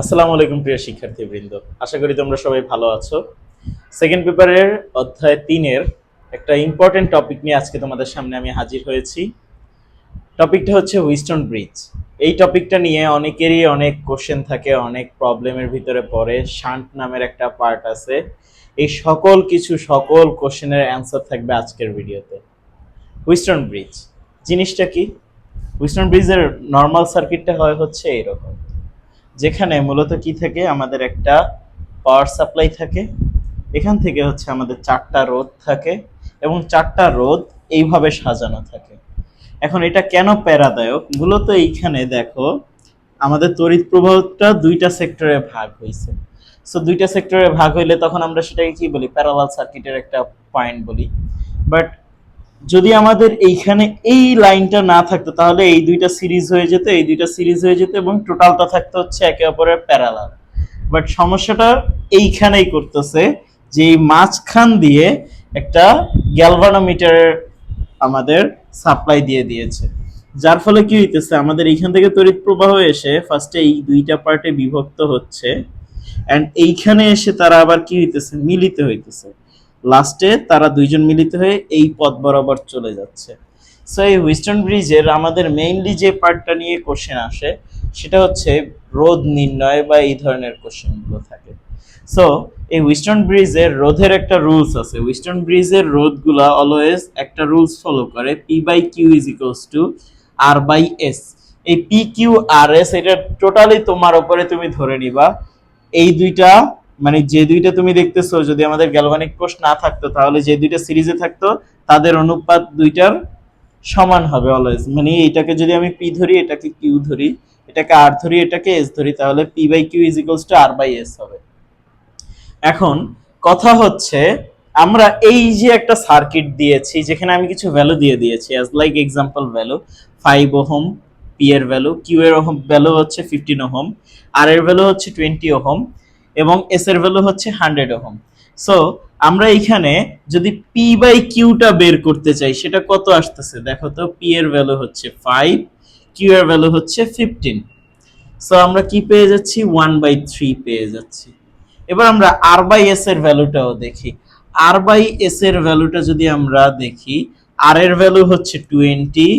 আসসালামু আলাইকুম প্রিয় শিক্ষার্থীবৃন্দ। আশা করি তোমরা সবাই ভালো আছো। সেকেন্ড পেপারের অধ্যায় তিনের একটা ইম্পর্টেন্ট টপিক নিয়ে আজকে তোমাদের সামনে আমি হাজির হয়েছি। টপিকটা হচ্ছে উইস্টন ব্রিজ এই টপিকটা নিয়ে অনেকেরই অনেক কোশ্চেন থাকে, অনেক প্রবলেমের ভিতরে পড়ে। শান্ট নামের একটা পার্ট আছে। এই সকল কিছু, সকল কোশ্চেনের অ্যান্সার থাকবে আজকের ভিডিওতে। উইস্টন ব্রিজ জিনিসটা কি? উইস্টন ব্রিজের নর্মাল সার্কিটটা হয় হচ্ছে এইরকম যেখানে মূলত কি থাকে? আমাদের একটা পাওয়ার সাপ্লাই থাকে। এখান থেকে হচ্ছে আমাদের চারটা রোদ থাকে এবং চারটা রোদ এইভাবে সাজানো থাকে। এখন এটা কেন প্যারাদায়ক? মূলত এইখানে দেখো, আমাদের তড়িৎ প্রবাহটা দুইটা সেক্টরে ভাগ হয়েছে। সো দুইটা সেক্টরে ভাগ হইলে তখন আমরা সেটাকে কি বলি? প্যারালাল সার্কিটের একটা পয়েন্ট বলি। বাট যদি আমাদের এইখানে এই লাইনটা না থাকতো, তাহলে এই দুইটা সিরিজ হয়ে যেত, এই দুইটা সিরিজ হয়ে যেত এবং টোটালটা থাকতো হচ্ছে একে অপরের প্যারালাল বাট সমস্যাটা এইখানেই করতেছে যে এই মাঝখান দিয়ে একটা গ্যালভানোমিটারের আমাদের সাপ্লাই দিয়ে দিয়েছে। যার ফলে কি হইতেছে, আমাদের এইখান থেকে তড়িৎ প্রবাহ এসে ফার্স্টে এই দুইটা পার্টে বিভক্ত হচ্ছে অ্যান্ড এইখানে এসে তারা আবার কি হইতেছে, মিলিত হইতেছে। লাস্টে তারা দুইজন মিলিত হয়ে এই পথ বরাবর চলে যাচ্ছে। সো এই ওয়েস্টার্ন ব্রিজের আমাদের মেইনলি যে পার্টটা নিয়ে কোশ্চেন আসে, সেটা হচ্ছে রোধ নির্ণয় বা এই ধরনের কোশ্চেনগুলো থাকে। সো এই ওয়েস্টার্ন ব্রিজের রোধের একটা রুলস আছে। ওয়েস্টার্ন ব্রিজের রোধগুলা অলওয়েজ একটা রুলস ফলো করে P by Q is equals to R by S এই পি কিউ আর এস এটা টোটালি তোমার উপরে তুমি ধরে নিবা। এই দুইটা মানে যে দুইটা তুমি দেখতেছো, যদি আমাদের গ্যালভানিক পোস্ট না থাকতো, তাহলে যে দুইটা সিরিজে থাকতো, তাদের অনুপাত দুইটার সমান হবে অলওয়েজ মানে এটাকে যদি আমি পি ধরি, এটাকে কিউ ধরি, এটাকে আর ধরি, এটাকে এস ধরি, তাহলে P by Q is equals to R by S হবে। এখন কথা হচ্ছে, আমরা এই যে একটা সার্কিট দিয়েছি, যেখানে আমি কিছু ভ্যালু দিয়ে দিয়েছি as like example value five ohm P এর ভ্যালু কিউ এর ভ্যালু হচ্ছে ফিফটিন ওহম আর এর ভ্যালু হচ্ছে টোয়েন্টি ওহম এবং এস এর ভ্যালু হচ্ছে হান্ড্রেড ওহম। সো আমরা এখানে যদি পি বাই কিউটা বের করতে চাই, সেটা কত আসতেছে? দেখো তো পি এর ভ্যালু হচ্ছে ফাইভ কিউ এর ভ্যালু হচ্ছে ফিফটিন সো আমরা কি পেয়ে যাচ্ছি? ওয়ান বাই থ্রি পেয়ে যাচ্ছি। এবার আমরা আর বাই এস এর ভ্যালুটাও দেখি। আর বাই এস এর ভ্যালুটা যদি আমরা দেখি আর এর ভ্যালু হচ্ছে টোয়েন্টি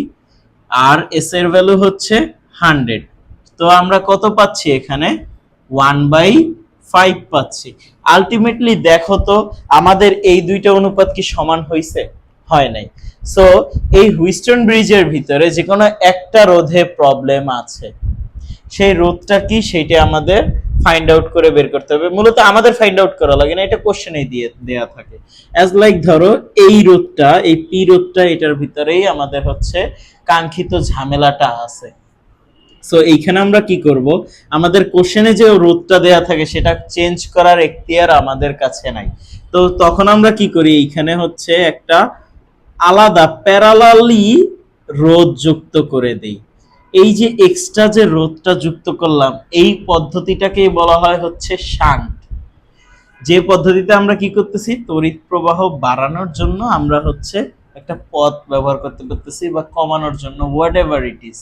আর এস এর ভ্যালু হচ্ছে হান্ড্রেড তো আমরা কত পাচ্ছি এখানে? ওয়ান বাই ফাইভ পাচ্ছি। আলটিমেটলি দেখো তো, আমাদের এই দুইটা অনুপাত কি সমান হয়েছে হয় নাই। সো এই হুইস্টন ব্রিজের ভিতরে যে কোনো একটা রোধে প্রবলেম আছে। সেই রোধটা কি? সেইটা আমাদের ফাইন্ড আউট করে বের করতে হবে। মূলত আমাদের ফাইন্ড আউট করা লাগে না, এটা কোশ্চেনে দিয়ে, দেয়া থাকে। অ্যাজ লাইক ধরো, এই রোধটা, এই পি রোধটা, এটার ভিতরেই আমাদের হচ্ছে কাঙ্ক্ষিত ঝামেলাটা আছে। সো এইখানে আমরা কি করব? আমাদের কোশ্চেনে যে রোধটা দেয়া থাকে, সেটা চেঞ্জ করার এখতিয়ার আমাদের কাছে নাই। তো তখন আমরা কি করি? এইখানে হচ্ছে একটা আলাদা প্যারালালি রোধ যুক্ত করে দেই। এই যে এক্সট্রা যে রোধটা যুক্ত করলাম, এই পদ্ধতিটাকেই বলা হয় হচ্ছে শান্ট। যে পদ্ধতিতে আমরা কি করতেছি? তড়িৎ প্রবাহ বাড়ানোর জন্য আমরা হচ্ছে একটা পথ ব্যবহার করতে করতেছি বা কমানোর জন্য হোয়াট এভার ইট ইজ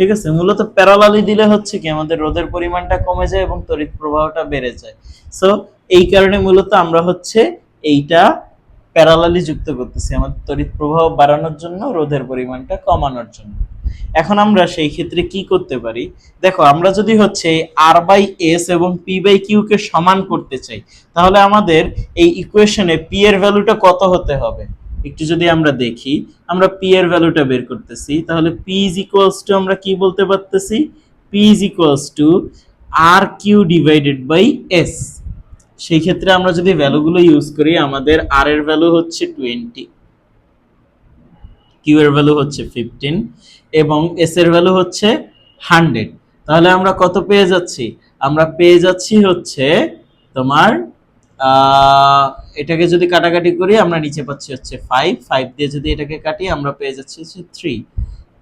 ঠিক আছে? মূলত প্যারালালি দিলে হচ্ছে কি আমাদের রোদের পরিমাণটা কমে যায় এবং তড়িৎ প্রবাহটা বেড়ে যায়। সো এই কারণে মূলত আমরা হচ্ছে এইটা প্যারালালি যুক্ত করতেছি, আমাদের তড়িৎ প্রবাহ বাড়ানোর জন্য রোদের পরিমাণটা কমানোর জন্য। এখন আমরা সেই ক্ষেত্রে কি করতে পারি? দেখো, আমরা যদি হচ্ছে আর বাই এস এবং পি বাই কিউ কে সমান করতে চাই, তাহলে আমাদের এই ইকুয়েশনে পি এর ভ্যালুটা কত হতে হবে? একটু যদি আমরা দেখি, আমরা পি এর ভ্যালুটা বের করতেছি, তাহলে পি ইজ ইকুয়ালস টু আমরা কি বলতে পারতেছি? P is equals to R Q divided by S সেই ক্ষেত্রে আমরা যদি ভ্যালুগুলো ইউজ করি, আমাদের আর এর ভ্যালু হচ্ছে টোয়েন্টি কিউ এর ভ্যালু হচ্ছে ফিফটিন এবং এস এর ভ্যালু হচ্ছে হান্ড্রেড তাহলে আমরা কত পেয়ে যাচ্ছি? আমরা পেয়ে যাচ্ছি হচ্ছে তোমার এটাকে যদি কাটাকাটি করি, আমরা নিচে পাচ্ছি হচ্ছে ফাইভ ফাইভ দিয়ে যদি এটাকে কাটি, আমরা পেয়ে যাচ্ছি হচ্ছে থ্রি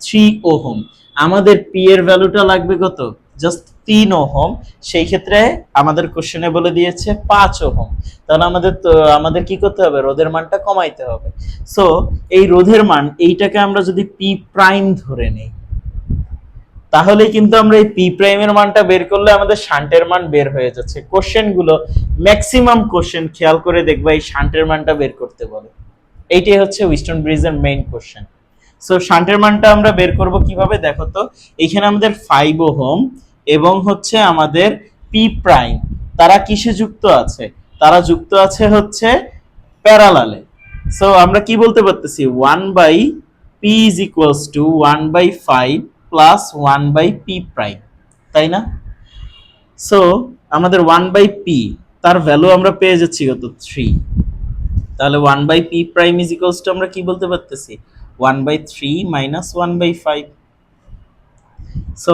থ্রি ওহম। আমাদের পি এর ভ্যালুটা লাগবে কত? জাস্ট তিন ওহম। সেই ক্ষেত্রে আমাদের কোশ্চেনে বলে দিয়েছে পাঁচ ওহম। তাহলে আমাদের তো, আমাদের কি করতে হবে? রোধের মানটা কমাইতে হবে। সো এই রোধের মান, এইটাকে আমরা যদি পি প্রাইম ধরে নেই তাহলে কিন্তু আমরা এই পি প্রাইমের মানটা বের করলে আমাদের শান্টের মান বের হয়ে যাচ্ছে। কোশ্চেনগুলো ম্যাক্সিমাম কোশ্চেন খেয়াল করে দেখবা এই শান্টের মানটা বের করতে বলে। এইটাই হচ্ছে উইস্টন ব্রিজের মেইন কোশ্চেন সো শান্টের মানটা আমরা বের করব কীভাবে? দেখো তো, এখানে আমাদের ফাইভ ওহম এবং হচ্ছে আমাদের পি প্রাইম তারা কিসে যুক্ত আছে? তারা যুক্ত আছে হচ্ছে প্যারালালে সো আমরা কি বলতে পারতেছি? One by P is equals to one by five plus one by P prime তাই না? সো আমাদের ওয়ান বাই পি তার ভ্যালু আমরা পেয়ে যাচ্ছি কত? থ্রি তাহলে one by P prime is equals to আমরা কি বলতে পারতেছি? One by three minus one by five so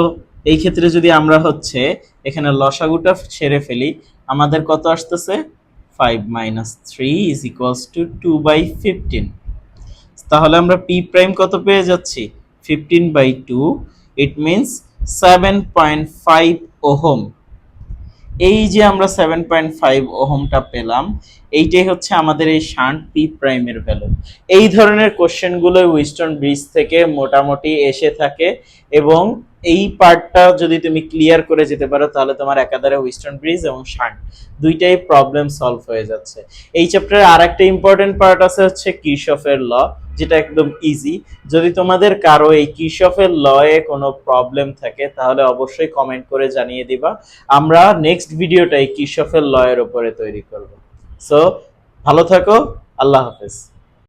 এই ক্ষেত্রে যদি আমরা হচ্ছে এখানে লসাগুটা ছেড়ে ফেলি, আমাদের কত আসতেছে? Five minus three is equals to two by fifteen তাহলে আমরা পি প্রাইম কত পেয়ে যাচ্ছি? Fifteen by two it means seven point five ohm এই যে আমরা সেভেন পয়েন্ট ফাইভ ওহমটা পেলাম, এইটাই হচ্ছে আমাদের এই শান্ট পি প্রাইমের ভ্যালু এই ধরনের কোশ্চেনগুলো উইস্টার্ন ব্রিজ থেকে মোটামুটি এসে থাকে এবং এই পার্টটা যদি তুমি ক্লিয়ার করে যেতে পারো, তাহলে তোমার একাধারে ওয়েস্টার্ন ব্রিজ এবং শান্ট দুইটাই প্রবলেম সলভ হয়ে যাচ্ছে। এই চ্যাপ্টারে আর একটা ইম্পর্টেন্ট পার্ট আছে হচ্ছে কিশফের ল যেটা একদম ইজি যদি তোমাদের কারও এই কিশফের লয়ে কোনো প্রবলেম থাকে, তাহলে অবশ্যই কমেন্ট করে জানিয়ে দিবা। আমরা নেক্সট ভিডিওটাই কিশফের লয়ের উপরে তৈরি করব। সো ভালো থাকো, আল্লাহ হাফেজ।